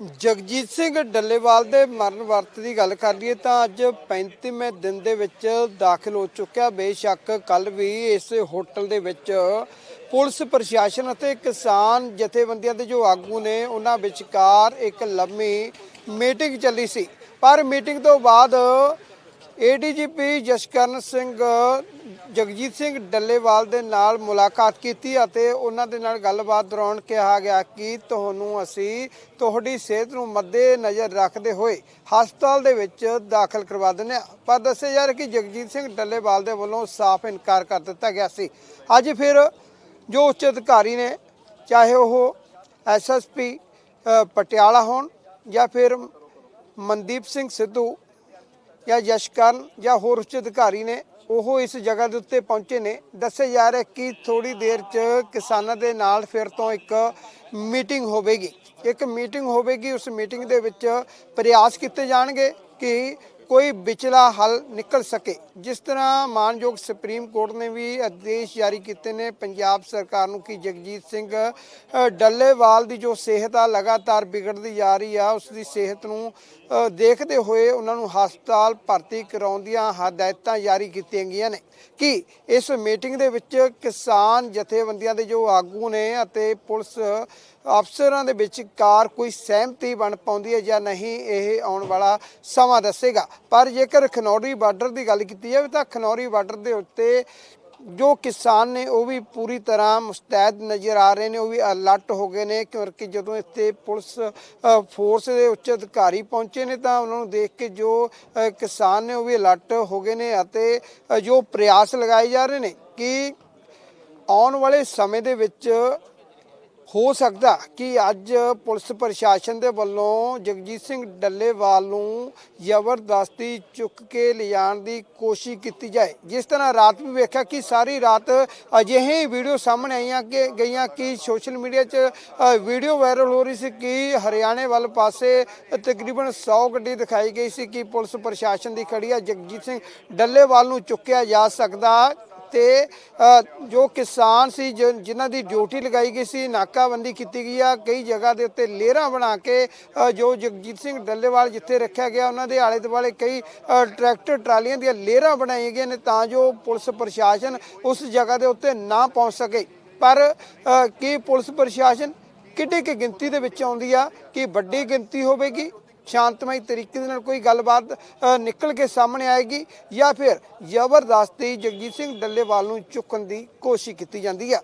ਜਗਜੀਤ ਸਿੰਘ ਡੱਲੇਵਾਲ ਦੇ ਮਰਨ ਵਰਤ ਦੀ ਗੱਲ ਕਰ ਲਈਏ ਤਾਂ ਅੱਜ 35ਵੇਂ ਦਿਨ ਦੇ ਵਿੱਚ ਦਾਖਲ ਹੋ ਚੁੱਕਿਆ। ਬੇਸ਼ੱਕ ਕੱਲ ਵੀ ਇਸ ਹੋਟਲ ਦੇ ਵਿੱਚ ਪੁਲਿਸ ਪ੍ਰਸ਼ਾਸਨ ਅਤੇ ਕਿਸਾਨ ਜਥੇਬੰਦੀਆਂ ਦੇ ਜੋ ਆਗੂ ਨੇ, ਉਹਨਾਂ ਵਿਚਕਾਰ ਇੱਕ ਲੰਮੀ ਮੀਟਿੰਗ ਚੱਲੀ ਸੀ। ਪਰ ਮੀਟਿੰਗ ਤੋਂ ਬਾਅਦ ਏਡੀਜੀਪੀ ਜਸਕਰਨ ਸਿੰਘ, ਜਗਜੀਤ ਸਿੰਘ ਡੱਲੇਵਾਲ ਦੇ ਨਾਲ ਮੁਲਾਕਾਤ ਕੀਤੀ ਅਤੇ ਉਹਨਾਂ ਦੇ ਨਾਲ ਗੱਲਬਾਤ ਦੌਰਾਨ ਕਿਹਾ ਗਿਆ ਕਿ ਤੁਹਾਨੂੰ ਅਸੀਂ ਤੁਹਾਡੀ ਸਿਹਤ ਨੂੰ ਮੱਦੇ ਨਜ਼ਰ ਰੱਖਦੇ ਹੋਏ ਹਸਪਤਾਲ ਦੇ ਵਿੱਚ ਦਾਖਲ ਕਰਵਾ ਦਿੰਦੇ ਹਾਂ। ਪਰ ਦੱਸਿਆ ਜਾ ਰਿਹਾ ਕਿ ਜਗਜੀਤ ਸਿੰਘ ਡੱਲੇਵਾਲ ਦੇ ਵੱਲੋਂ ਸਾਫ਼ ਇਨਕਾਰ ਕਰ ਦਿੱਤਾ ਗਿਆ ਸੀ। ਅੱਜ ਫਿਰ ਜੋ ਉੱਚ ਅਧਿਕਾਰੀ ਨੇ, ਚਾਹੇ ਉਹ ਐਸਐਸਪੀ ਪਟਿਆਲਾ ਹੋਣ ਜਾਂ ਫਿਰ ਮਨਦੀਪ ਸਿੰਘ ਸਿੱਧੂ ਜਾਂ ਯਸ਼ਕਰਨ ਜਾਂ ਹੋਰ ਉੱਚ ਅਧਿਕਾਰੀ ਨੇ, ਉਹ ਇਸ ਜਗ੍ਹਾ ਦੇ ਉੱਤੇ ਪਹੁੰਚੇ ਨੇ। ਦੱਸਿਆ ਜਾ ਰਿਹਾ ਕਿ ਥੋੜੀ ਦੇਰ 'ਚ ਕਿਸਾਨਾਂ ਦੇ ਨਾਲ ਫਿਰ ਤੋਂ ਇੱਕ ਮੀਟਿੰਗ ਹੋਵੇਗੀ। ਇੱਕ ਮੀਟਿੰਗ ਹੋਵੇਗੀ, ਉਸ ਮੀਟਿੰਗ ਦੇ ਵਿੱਚ ਪ੍ਰਯਾਸ ਕੀਤੇ ਜਾਣਗੇ ਕਿ ਕੋਈ ਵਿਚਲਾ ਹੱਲ ਨਿਕਲ ਸਕੇ। ਜਿਸ ਤਰ੍ਹਾਂ ਮਾਨਯੋਗ ਸੁਪਰੀਮ ਕੋਰਟ ਨੇ ਵੀ ਆਦੇਸ਼ ਜਾਰੀ ਕੀਤੇ ਨੇ, ਪੰਜਾਬ ਸਰਕਾਰ ਨੂੰ ਕਿ ਜਗਜੀਤ ਸਿੰਘ ਡੱਲੇਵਾਲ ਦੀ ਜੋ ਸਿਹਤ ਆ, ਲਗਾਤਾਰ ਵਿਗੜਦੀ ਜਾ ਰਹੀ ਆ ਉਸ ਦੀ ਸਿਹਤ ਨੂੰ ਦੇਖਦੇ ਹੋਏ ਉਹਨਾਂ ਨੂੰ ਹਸਪਤਾਲ ਭਰਤੀ ਕਰਾਉਣ ਦੀਆਂ ਹਦਾਇਤਾਂ ਜਾਰੀ ਕੀਤੀਆਂ ਗਈਆਂ ਨੇ। ਕਿ ਇਸ ਮੀਟਿੰਗ ਦੇ ਵਿੱਚ ਕਿਸਾਨ ਜਥੇਬੰਦੀਆਂ ਦੇ ਜੋ ਆਗੂ ਨੇ ਅਤੇ ਪੁਲਿਸ ਅਫਸਰਾਂ ਦੇ ਵਿਚਕਾਰ ਕੋਈ ਸਹਿਮਤੀ ਬਣ ਪਾਉਂਦੀ ਹੈ ਜਾਂ ਨਹੀਂ, ਇਹ ਆਉਣ ਵਾਲਾ ਸਮਾਂ ਦੱਸੇਗਾ। ਪਰ ਜੇਕਰ ਖਨੌਰੀ ਬਾਰਡਰ ਦੀ ਗੱਲ ਕੀਤੀ ਜਾਵੇ ਤਾਂ ਖਨੌਰੀ ਬਾਰਡਰ ਦੇ ਉੱਤੇ ਜੋ ਕਿਸਾਨ ਨੇ ਉਹ ਵੀ ਪੂਰੀ ਤਰ੍ਹਾਂ ਮੁਸਤੈਦ ਨਜ਼ਰ ਆ ਰਹੇ ਨੇ, ਉਹ ਵੀ ਅਲਰਟ ਹੋ ਗਏ ਨੇ ਕਿਉਂਕਿ ਜਦੋਂ ਇੱਥੇ ਪੁਲਿਸ ਫੋਰਸ ਦੇ ਉੱਚ ਅਧਿਕਾਰੀ ਪਹੁੰਚੇ ਨੇ ਤਾਂ ਉਹਨਾਂ ਨੂੰ ਦੇਖ ਕੇ ਜੋ ਕਿਸਾਨ ਨੇ ਉਹ ਵੀ ਅਲਰਟ ਹੋ ਗਏ ਨੇ ਅਤੇ ਜੋ ਪ੍ਰਯਾਸ ਲਗਾਏ ਜਾ ਰਹੇ ਨੇ ਕਿ ਆਉਣ ਵਾਲੇ ਸਮੇਂ ਦੇ ਵਿੱਚ ਹੋ ਸਕਦਾ ਕਿ ਅੱਜ ਪੁਲਿਸ ਪ੍ਰਸ਼ਾਸਨ ਦੇ ਵੱਲੋਂ ਜਗਜੀਤ ਸਿੰਘ ਡੱਲੇਵਾਲ ਨੂੰ ਜ਼ਬਰਦਸਤੀ ਚੁੱਕ ਕੇ ਲਿਜਾਣ ਦੀ ਕੋਸ਼ਿਸ਼ ਕੀਤੀ ਜਾਏ। ਜਿਸ ਤਰ੍ਹਾਂ ਰਾਤ ਵੀ ਵੇਖਿਆ ਕਿ ਸਾਰੀ ਰਾਤ ਅਜਿਹੇ ਵੀਡੀਓ ਸਾਹਮਣੇ ਆਈਆਂ ਕਿ ਗਈਆਂ ਕਿ ਸੋਸ਼ਲ ਮੀਡੀਆ 'ਚ ਵੀਡੀਓ ਵਾਇਰਲ ਹੋ ਰਹੀ ਸੀ ਕਿ ਹਰਿਆਣੇ ਵੱਲ ਪਾਸੇ ਤਕਰੀਬਨ 100 ਗੱਡੀ ਦਿਖਾਈ ਗਈ ਸੀ ਕਿ ਪੁਲਿਸ ਪ੍ਰਸ਼ਾਸਨ ਦੀ ਖੜੀ ਆ। ਜਗਜੀਤ ਸਿੰਘ ਡੱਲੇਵਾਲ ਨੂੰ ਚੁੱਕਿਆ ਜਾ ਸਕਦਾ ਤੇ ਜੋ ਕਿਸਾਨ ਸੀ ਜਿਨ੍ਹਾਂ ਦੀ ਡਿਊਟੀ ਲਗਾਈ ਗਈ ਸੀ, ਨਾਕਾਬੰਦੀ ਕੀਤੀ ਗਈ ਆ, ਕਈ ਜਗ੍ਹਾ ਦੇ ਉੱਤੇ ਲੇਅਰਾਂ ਬਣਾ ਕੇ ਜੋ ਜਗਜੀਤ ਸਿੰਘ ਡੱਲੇਵਾਲ ਜਿੱਥੇ ਰੱਖਿਆ ਗਿਆ, ਉਹਨਾਂ ਦੇ ਆਲੇ ਦੁਆਲੇ ਕਈ ਟਰੈਕਟਰ ਟਰਾਲੀਆਂ ਦੀਆਂ ਲੇਅਰਾਂ ਬਣਾਈਆਂ ਗਈਆਂ ਨੇ ਤਾਂ ਜੋ ਪੁਲਿਸ ਪ੍ਰਸ਼ਾਸਨ ਉਸ ਜਗ੍ਹਾ ਦੇ ਉੱਤੇ ਨਾ ਪਹੁੰਚ ਸਕੇ। ਪਰ ਕੀ ਪੁਲਿਸ ਪ੍ਰਸ਼ਾਸਨ ਕਿੱਡੀ ਕੁ ਗਿਣਤੀ ਦੇ ਵਿੱਚ ਆਉਂਦੀ ਆ, ਕਿ ਵੱਡੀ ਗਿਣਤੀ ਹੋਵੇਗੀ? ਸ਼ਾਂਤਮਈ ਤਰੀਕੇ ਦੇ ਨਾਲ ਕੋਈ ਗੱਲਬਾਤ ਨਿਕਲ ਕੇ ਸਾਹਮਣੇ ਆਏਗੀ ਜਾਂ ਫਿਰ ਜ਼ਬਰਦਸਤੀ ਜਗਜੀਤ ਸਿੰਘ ਡੱਲੇਵਾਲ ਨੂੰ ਚੁੱਕਣ ਦੀ ਕੋਸ਼ਿਸ਼ ਕੀਤੀ ਜਾਂਦੀ ਹੈ।